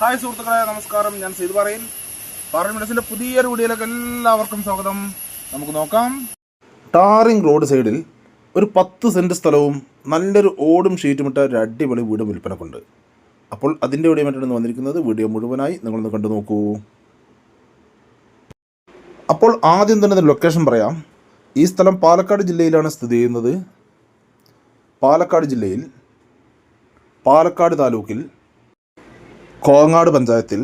Hi സുഹൃത്തുക്കളെ നമസ്കാരം. ഞാൻ സീത് പറയിൽ പാർലമെന്റ്സിന്റെ പുതിയൊരു വീഡിയോയിലേക്ക് എല്ലാവർക്കും സ്വാഗതം. നമുക്ക് നോക്കാം. ടാറിംഗ് റോഡ് സൈഡിൽ ഒരു പത്ത് സെന്റ് സ്ഥലവും നല്ലൊരു ഓടും ഷീറ്റുമിട്ട ഒരു അടിപൊളി വീടും വിൽപ്പനക്കുണ്ട്. അപ്പോൾ അതിന്റെ വീഡിയോ മറ്റാണ് വന്നിരിക്കുന്നത് വീഡിയോ മുഴുവനായി നിങ്ങളൊന്ന് കണ്ടു നോക്കൂ. അപ്പോൾ ആദ്യം തന്നെ ലൊക്കേഷൻ പറയാം. ഈ സ്ഥലം പാലക്കാട് ജില്ലയിലാണ് സ്ഥിതി ചെയ്യുന്നത്. പാലക്കാട് ജില്ലയിൽ പാലക്കാട് താലൂക്കിൽ കോങ്ങാട് പഞ്ചായത്തിൽ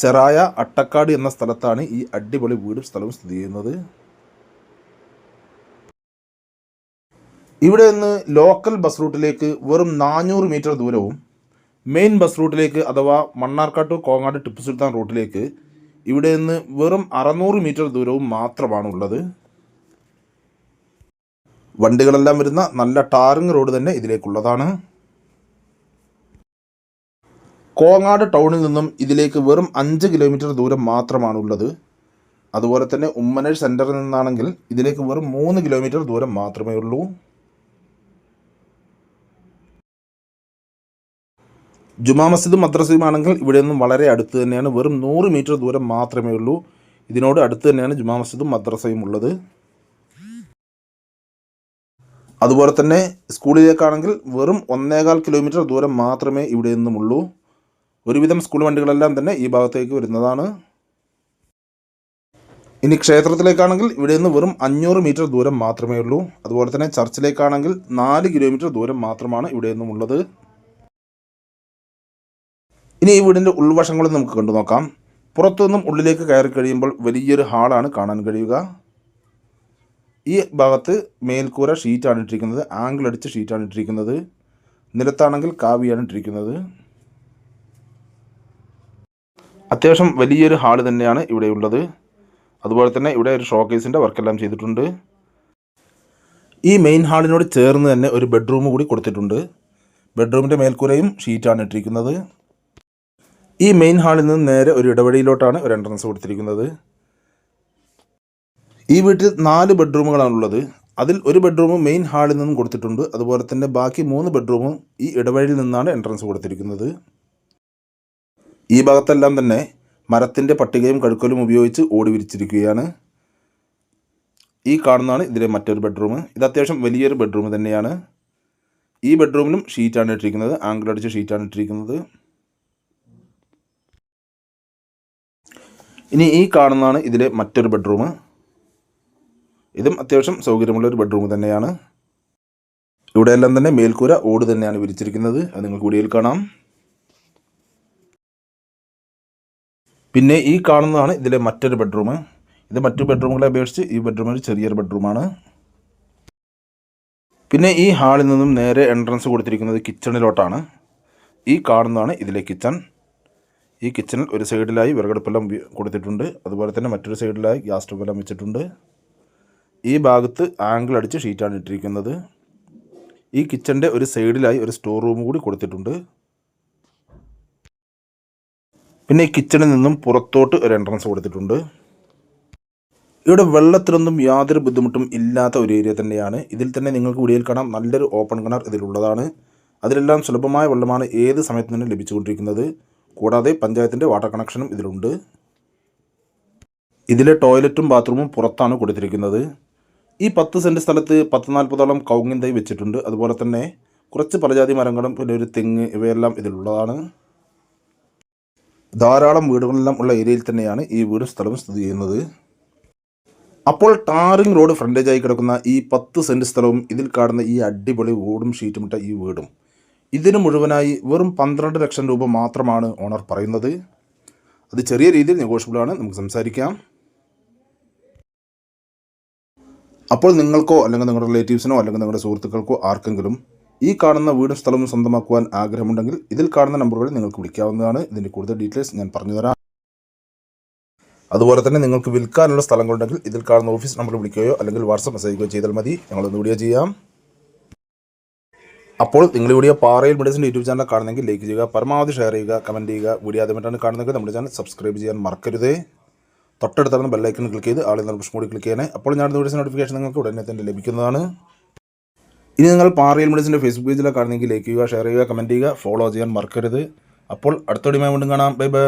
ചെറായ അട്ടക്കാട് എന്ന സ്ഥലത്താണ് ഈ അടിപൊളി വീടും സ്ഥലവും സ്ഥിതി ചെയ്യുന്നത്. ഇവിടെ നിന്ന് ലോക്കൽ ബസ് റൂട്ടിലേക്ക് വെറും നാനൂറ് മീറ്റർ ദൂരവും മെയിൻ ബസ് റൂട്ടിലേക്ക് അഥവാ മണ്ണാർക്കാട്ട് കോങ്ങാട് ടിപ്പു സുൽത്താൻ റൂട്ടിലേക്ക് ഇവിടെ നിന്ന് വെറും അറുന്നൂറ് മീറ്റർ ദൂരവും മാത്രമാണ് ഉള്ളത് വണ്ടികളെല്ലാം വരുന്ന നല്ല ടാറിങ് റോഡ് തന്നെ ഇതിലേക്കുള്ളതാണ്. കോങ്ങാട് ടൗണിൽ നിന്നും ഇതിലേക്ക് വെറും അഞ്ച് കിലോമീറ്റർ ദൂരം മാത്രമാണുള്ളത്. അതുപോലെ തന്നെ ഉമ്മനേഴ് സെന്ററിൽ നിന്നാണെങ്കിൽ ഇതിലേക്ക് വെറും മൂന്ന് കിലോമീറ്റർ ദൂരം മാത്രമേ ഉള്ളൂ. ജുമാ മസ്ജിദും മദ്രസയുമാണെങ്കിൽ ഇവിടെ നിന്നും വളരെ അടുത്ത് തന്നെയാണ്. വെറും നൂറ് മീറ്റർ ദൂരം മാത്രമേ ഉള്ളൂ. ഇതിനോട് അടുത്ത് തന്നെയാണ് ജുമാ മസ്ജിദും മദ്രസയും ഉള്ളത്. അതുപോലെ തന്നെ സ്കൂളിലേക്കാണെങ്കിൽ വെറും ഒന്നേകാൽ കിലോമീറ്റർ ദൂരം മാത്രമേ ഇവിടെ നിന്നുമുള്ളൂ. ഒരുവിധം സ്കൂൾ വണ്ടികളെല്ലാം തന്നെ ഈ ഭാഗത്തേക്ക് വരുന്നതാണ്. ഇനി ക്ഷേത്രത്തിലേക്കാണെങ്കിൽ ഇവിടെ നിന്ന് വെറും അഞ്ഞൂറ് മീറ്റർ ദൂരം മാത്രമേ ഉള്ളൂ. അതുപോലെ തന്നെ ചർച്ചിലേക്കാണെങ്കിൽ നാല് കിലോമീറ്റർ ദൂരം മാത്രമാണ് ഇവിടെ നിന്നും ഉള്ളത്. ഇനി ഈ വീടിന്റെ ഉൾവശങ്ങൾ നമുക്ക് കണ്ടു നോക്കാം. പുറത്തുനിന്നും ഉള്ളിലേക്ക് കയറി കഴിയുമ്പോൾ വലിയൊരു ഹാളാണ് കാണാൻ കഴിയുക. ഈ ഭാഗത്ത് മേൽക്കൂര ഷീറ്റാണ് ഇട്ടിരിക്കുന്നത്. ആംഗിൾ അടിച്ച് ഷീറ്റാണ് ഇട്ടിരിക്കുന്നത്. നിലത്താണെങ്കിൽ കാവിയാണ് ഇട്ടിരിക്കുന്നത്. അത്യാവശ്യം വലിയൊരു ഹാൾ തന്നെയാണ് ഇവിടെ ഉള്ളത്. അതുപോലെ തന്നെ ഇവിടെ ഒരു ഷോക്കേസിന്റെ വർക്കെല്ലാം ചെയ്തിട്ടുണ്ട്. ഈ മെയിൻ ഹാളിനോട് ചേർന്ന് തന്നെ ഒരു ബെഡ്റൂം കൂടി കൊടുത്തിട്ടുണ്ട്. ബെഡ്റൂമിന്റെ മേൽക്കൂരയും ഷീറ്റാണ് ഇട്ടിരിക്കുന്നത്. ഈ മെയിൻ ഹാളിൽ നിന്ന് നേരെ ഒരു ഇടവഴിയിലോട്ടാണ് ഒരു എൻട്രൻസ് കൊടുത്തിരിക്കുന്നത്. ഈ വീട്ടിൽ നാല് ബെഡ്റൂമുകളാണുള്ളത് അതിൽ ഒരു ബെഡ്റൂം മെയിൻ ഹാളിൽ നിന്നും കൊടുത്തിട്ടുണ്ട്. അതുപോലെ തന്നെ ബാക്കി മൂന്ന് ബെഡ്റൂമും ഈ ഇടവഴിയിൽ നിന്നാണ് എൻട്രൻസ് കൊടുത്തിരിക്കുന്നത്. ഈ ഭാഗത്തെല്ലാം തന്നെ മരത്തിന്റെ പട്ടികയും കഴുക്കലും ഉപയോഗിച്ച് ഓടി വിരിച്ചിരിക്കുകയാണ്. ഈ കാണുന്നതാണ് ഇതിലെ മറ്റൊരു ബെഡ്റൂം. ഇത് അത്യാവശ്യം വലിയൊരു ബെഡ്റൂം തന്നെയാണ്. ഈ ബെഡ്റൂമിലും ഷീറ്റാണ് ഇട്ടിരിക്കുന്നത്. ആംഗിൾ അടിച്ച ഷീറ്റാണ് ഇട്ടിരിക്കുന്നത്. ഇനി ഈ കാണുന്നതാണ് ഇതിലെ മറ്റൊരു ബെഡ്റൂം. ഇതും അത്യാവശ്യം സൗകര്യമുള്ള ഒരു ബെഡ്റൂം തന്നെയാണ്. ഇവിടെയെല്ലാം തന്നെ മേൽക്കൂര ഓട് തന്നെയാണ് വിരിച്ചിരിക്കുന്നത്. അത് നിങ്ങൾക്ക് വീഡിയോയിൽ കാണാം. പിന്നെ ഈ കാണുന്നതാണ് ഇതിലെ മറ്റൊരു ബെഡ്റൂം ഇത് മറ്റു ബെഡ്റൂമുകളെ അപേക്ഷിച്ച് ഈ ബെഡ്റൂം ഒരു ചെറിയൊരു ബെഡ്റൂമാണ് പിന്നെ ഈ ഹാളിൽ നിന്നും നേരെ എൻട്രൻസ് കൊടുത്തിരിക്കുന്നത് കിച്ചണിലോട്ടാണ് ഈ കാണുന്നതാണ് ഇതിലെ കിച്ചൺ ഈ കിച്ചണിൽ ഒരു സൈഡിലായി വിറകടുപ്പെല്ലാം കൊടുത്തിട്ടുണ്ട്. അതുപോലെ തന്നെ മറ്റൊരു സൈഡിലായി ഗ്യാസ് സ്റ്റൗവെല്ലാം വെച്ചിട്ടുണ്ട്. ഈ ഭാഗത്ത് ആംഗിൾ അടിച്ച് ഷീറ്റാണ് ഇട്ടിരിക്കുന്നത്. ഈ കിച്ചന്റെ ഒരു സൈഡിലായി ഒരു സ്റ്റോർ റൂം കൂടി കൊടുത്തിട്ടുണ്ട്. പിന്നെ കിച്ചണിൽ നിന്നും പുറത്തോട്ട് ഒരു എൻട്രൻസ് കൊടുത്തിട്ടുണ്ട്. ഇവിടെ വെള്ളത്തിനൊന്നും യാതൊരു ബുദ്ധിമുട്ടും ഇല്ലാത്ത ഒരു ഏരിയ തന്നെയാണ്. ഇതിൽ തന്നെ നിങ്ങൾക്ക് വീഡിയോയിൽ കാണാം. നല്ലൊരു ഓപ്പൺ കിണർ ഇതിലുള്ളതാണ്. അതിലെല്ലാം സുലഭമായ വെള്ളമാണ് ഏത് സമയത്ത് തന്നെ ലഭിച്ചുകൊണ്ടിരിക്കുന്നത്. കൂടാതെ പഞ്ചായത്തിന്റെ വാട്ടർ കണക്ഷനും ഇതിലുണ്ട്. ഇതിലെ ടോയ്ലറ്റും ബാത്റൂമും പുറത്താണ് കൊടുത്തിരിക്കുന്നത്. ഈ പത്ത് സെന്റ് സ്ഥലത്ത് പത്ത് നാൽപ്പതോളം കൗങ്ങിൻ തൈ വെച്ചിട്ടുണ്ട്. അതുപോലെ തന്നെ കുറച്ച് പലജാതി മരങ്ങളും പിന്നെ ഒരു തെങ്ങ് ഇവയെല്ലാം ഇതിലുള്ളതാണ്. ധാരാളം വീടുകളെല്ലാം ഉള്ള ഏരിയയിൽ തന്നെയാണ് ഈ വീടും സ്ഥലവും സ്ഥിതി ചെയ്യുന്നത്. അപ്പോൾ ടാറിംഗ് റോഡ് ഫ്രണ്ടേജായി കിടക്കുന്ന ഈ പത്ത് സെന്റ് സ്ഥലവും ഇതിൽ കാണുന്ന ഈ അടിപൊളി ഓടും ഷീറ്റുമിട്ട ഈ വീടും. ഇതിന് മുഴുവനായി വെറും പന്ത്രണ്ട് ലക്ഷം രൂപ മാത്രമാണ് ഓണർ പറയുന്നത്. അത് ചെറിയ രീതിയിൽ നെഗോഷ്യബിളാണ് നമുക്ക് സംസാരിക്കാം. അപ്പോൾ നിങ്ങൾക്കോ അല്ലെങ്കിൽ നിങ്ങളുടെ റിലേറ്റീവ്സിനോ അല്ലെങ്കിൽ നിങ്ങളുടെ സുഹൃത്തുക്കൾക്കോ ആർക്കെങ്കിലും ഈ കാണുന്ന വീടും സ്ഥലവും സ്വന്തമാക്കുവാൻ ആഗ്രഹമുണ്ടെങ്കിൽ ഇതിൽ കാണുന്ന നമ്പറുകളിൽ നിങ്ങൾക്ക് വിളിക്കാവുന്നതാണ്. ഇതിന്റെ കൂടുതൽ ഡീറ്റെയിൽസ് ഞാൻ പറഞ്ഞുതരാം അതുപോലെ തന്നെ നിങ്ങൾക്ക് വിൽക്കാനുള്ള സ്ഥലങ്ങളുണ്ടെങ്കിൽ ഇതിൽ കാണുന്ന ഓഫീസ് നമ്പർ വിളിക്കുകയോ അല്ലെങ്കിൽ വാട്സപ്പ് മെസ്സേജ് ചെയ്താൽ മതി. ഞങ്ങളൊന്ന് വീഡിയോ ചെയ്യാം. അപ്പോൾ നിങ്ങൾ വീഡിയോ പാറയിൽ മീഡിയസിന്റെ യൂട്യൂബ് ചാനൽ കാണുന്നെങ്കിൽ ലൈക്ക് ചെയ്യുക പരമാവധി ഷെയർ ചെയ്യുക കമന്റ് ചെയ്യുക. വീഡിയോ ആദ്യമായിട്ടാണ് കാണുന്നെങ്കിൽ നമ്മുടെ ചാനൽ സബ്സ്ക്രൈബ് ചെയ്യാൻ മറക്കരുത്. തൊട്ടടുത്താണ് ബെല്ലൈക്കൺ ക്ലിക്ക് ചെയ്ത് ആളിൽ നിന്ന് കൂടി ക്ലിക്ക് ചെയ്യണേ. അപ്പോൾ ഞാൻ വീഡിയോസ് നോട്ടിഫിക്കേഷൻ നിങ്ങൾക്ക് ഉടനെ തന്നെ ലഭിക്കുന്നതാണ്. ഇനി നിങ്ങൾ പാറിയൽ മെഡിസിന്റെ ഫേസ്ബുക്ക് പേജിലെ കാണുന്നെങ്കിൽ ലൈക്ക് ചെയ്യുക ഷെയർ ചെയ്യുക കമന്റ് ചെയ്യുക ഫോളോ ചെയ്യാൻ മറക്കരുത്. അപ്പോൾ അടുത്തോടിയുമായി വീണ്ടും കാണാം. Bye bye